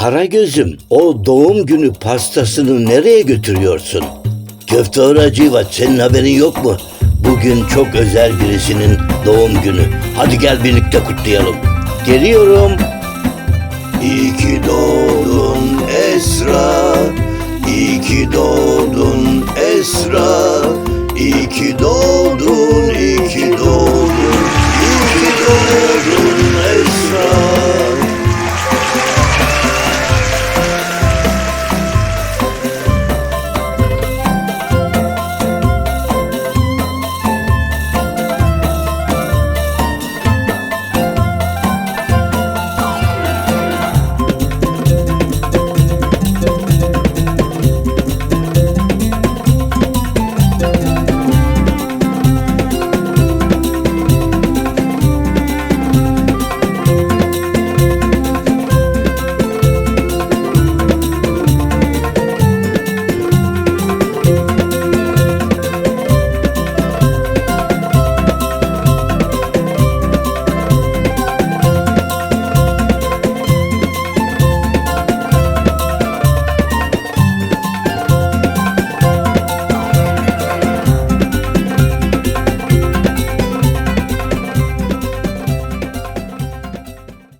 Karagöz'üm o doğum günü pastasını nereye götürüyorsun? Köfte Hacivat senin haberin yok mu? Bugün çok özel birisinin doğum günü. Hadi gel birlikte kutlayalım. Geliyorum. İyi ki doğdun Esra. İyi ki doğdun Esra. İyi ki doğdun, iyi ki doğdun.